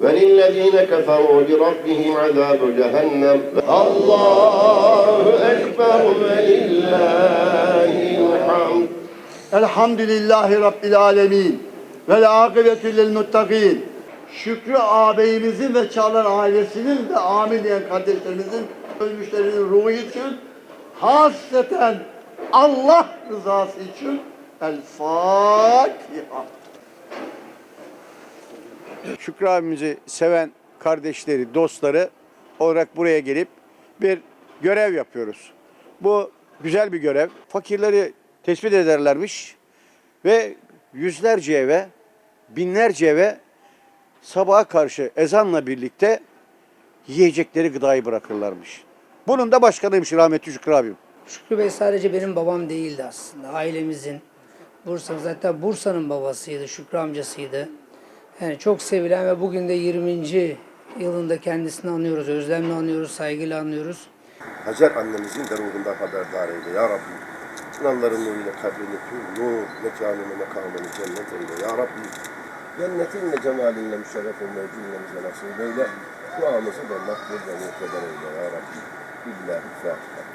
وللذين كفروا بربهم عذاب جهنم الله أكبر ولله الحمد Elhamdülillahi Rabbil Alemin. Ve akıbetü lil muttaqin. Şükrü ağabeyimizin ve Çağlar ailesinin de amin diyen kardeşlerimizin ölmüşlerinin ruhu için hasreten Allah rızası için El Fatiha. Şükrü abimizi seven kardeşleri, dostları olarak buraya gelip bir görev yapıyoruz. Bu güzel bir görev. Fakirleri tespit ederlermiş ve yüzlerce eve, binlerce eve sabaha karşı ezanla birlikte yiyecekleri gıdayı bırakırlarmış. Bunun da başkanıymış rahmetli Şükrü abim. Şükrü Bey sadece benim babam değildi aslında. Ailemizin, Bursa zaten Bursa'nın babasıydı, Şükrü amcasıydı. Yani çok sevilen ve bugün de 20. yılında kendisini anıyoruz, özlemle anıyoruz, saygıyla anıyoruz. Hacer annemizin de ruhundan haberdar eyle ya Rabbi. Nalların nuruyla kabrini kıl, nur, mekanını, makamını cennet eyle ya Rabbi. Cennetinle, cemalinle müşerref olmayı cümlemize nasip eyle. Duamızı da makbul ve muhteber eyle ya Rabbi. Billahi Fatiha.